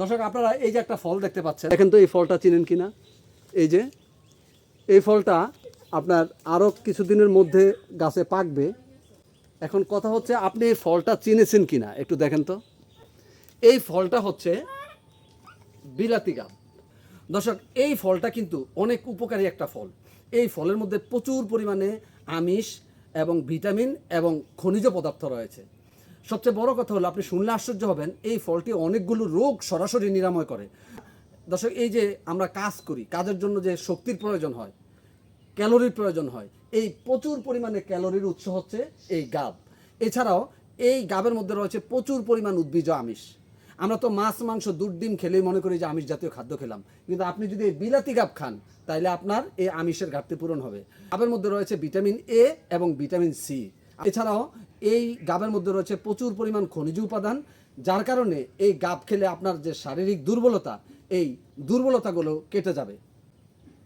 দর্শক, আপনারা এই যে একটা ফল দেখতে পাচ্ছেন এখন তো এই ফলটা চিনেন কিনা? এই যে, এই ফলটা আপনার আরও কিছুদিনের মধ্যে গাছে পাকবে। এখন কথা হচ্ছে, আপনি এই ফলটা চিনেছেন কিনা? একটু দেখেন তো। এই ফলটা হচ্ছে বিলাতি গাব দর্শক, এই ফলটা কিন্তু অনেক উপকারী একটা ফল। এই ফলের মধ্যে প্রচুর পরিমাণে আমিষ এবং ভিটামিন এবং খনিজ পদার্থ রয়েছে। সবচেয়ে বড় কথা হলো, আপনি শুনলে আশ্চর্য হবেন, এই ফলটি অনেকগুলো রোগ সরাসরি নিরাময় করে। দর্শক, এই যে আমরা কাজ করি, কাজের জন্য যে শক্তির প্রয়োজন হয়, ক্যালোরির প্রয়োজন হয়, এই প্রচুর পরিমাণে ক্যালোরির উৎস হচ্ছে এই গাব। এছাড়াও এই গাবের মধ্যে রয়েছে প্রচুর পরিমাণ উদ্ভিজ আমিষ। আমরা তো মাছ, মাংস, দুধ, ডিম খেলেই মনে করি যে আমিষ জাতীয় খাদ্য খেলাম। কিন্তু আপনি যদি এই বিলাতি গাব খান তাহলে আপনার এই আমিষের ঘাটতি পূরণ হবে। গাবের মধ্যে রয়েছে ভিটামিন এ এবং ভিটামিন সি। এছাড়াও এই গাবের মধ্যে রয়েছে প্রচুর পরিমাণ খনিজ উপাদান, যার কারণে এই গাব খেলে আপনার যে শারীরিক দুর্বলতা, এই দুর্বলতাগুলো কেটে যাবে।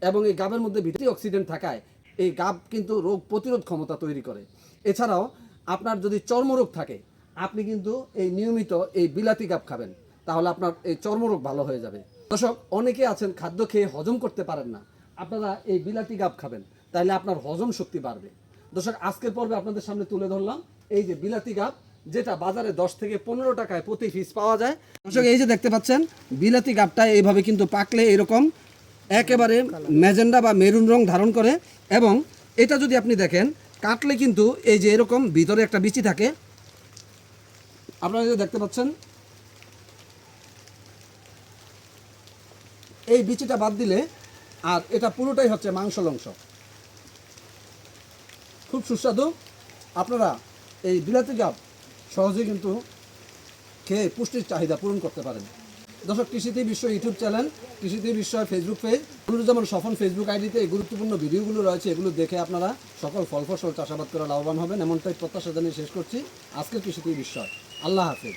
এবং এই গাবের মধ্যে ভিটামিন অক্সিডেন্ট থাকায় এই গাব কিন্তু রোগ প্রতিরোধ ক্ষমতা তৈরি করে। এছাড়াও আপনার যদি চর্মরোগ থাকে, আপনি কিন্তু এই নিয়মিত এই বিলাতি গাব খাবেন, তাহলে আপনার এই চর্মরোগ ভালো হয়ে যাবে। দর্শক, অনেকে আছেন খাদ্য খেয়ে হজম করতে পারেন না। আপনারা এই বিলাতি গাব খাবেন তাহলে আপনার হজম শক্তি বাড়বে। দর্শক, আজকের পর্বে আপনাদের সামনে তুলে ধরলাম। এই যে বিলাতি গাব, যেটা বাজারে দশ থেকে পনেরো টাকায় প্রতি পিস পাওয়া যায়। দর্শক, এই যে দেখতে পাচ্ছেন, বিলাতি গাবটা এইভাবে কিন্তু পাকলে এরকম একেবারে ম্যাজেন্ডা বা মেরুন রং ধারণ করে এবং এটা যদি আপনি দেখেন, কাটলে কিন্তু এই যে এরকম ভিতরে একটা বিচি থাকে। আপনারা যে দেখতে পাচ্ছেন, এই বিচিটা বাদ দিলে আর এটা পুরোটাই হচ্ছে মাংস লংস খুব সুস্বাদু। আপনারা এই বিলাতি গাব সহজেই কিন্তু খেয়ে পুষ্টির চাহিদা পূরণ করতে পারেন। দর্শক কৃষিতে বিশ্ব ইউটিউব চ্যানেল কৃষিতে বিশ্ব ফেসবুক পেজ যেমন সফল ফেসবুক আইডিতে এই গুরুত্বপূর্ণ ভিডিওগুলো রয়েছে। এগুলো দেখে আপনারা সকল ফল, ফসল চাষাবাদ করা লাভবান হবেন, এমনটাই প্রত্যাশা জানিয়ে শেষ করছি আজকের কৃষিতে বিশ্ব। আল্লাহ হাফেজ।